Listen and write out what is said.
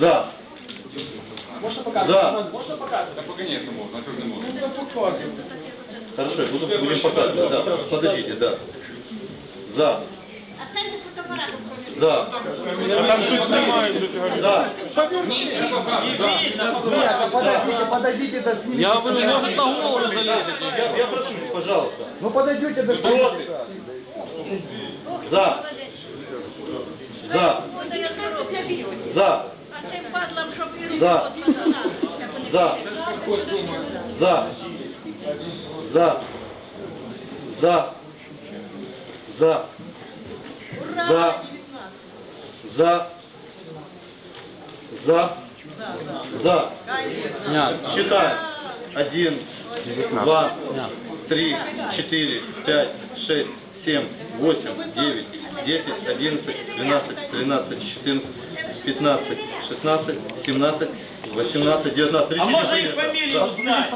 За. Можна За. показувати? Можна показувати? Та поки ні, не можна, а чого ж не можна? Ну, показуємо. Хорошо, я буду, будем показывать, да. Подождите, да. За. Останьте фотоаппарат. За. А там щось немає, що ти говориш. За. Нет, подождите, подойдите до снимка. Я ви не можете на голову залізти. Я, я прошу, пожалуйста. Ну подойдете до Против. снимка. За. За. За. За. За. За. За. За. За. За. За. За. За. Считаем. Один, два, три, четыре, пять, шесть, семь, восемь, девять, десять, одиннадцать, двенадцать, тринадцать, четырнадцать, 15, 16, 17, 18, 19, 30. А можно их фамилию узнать?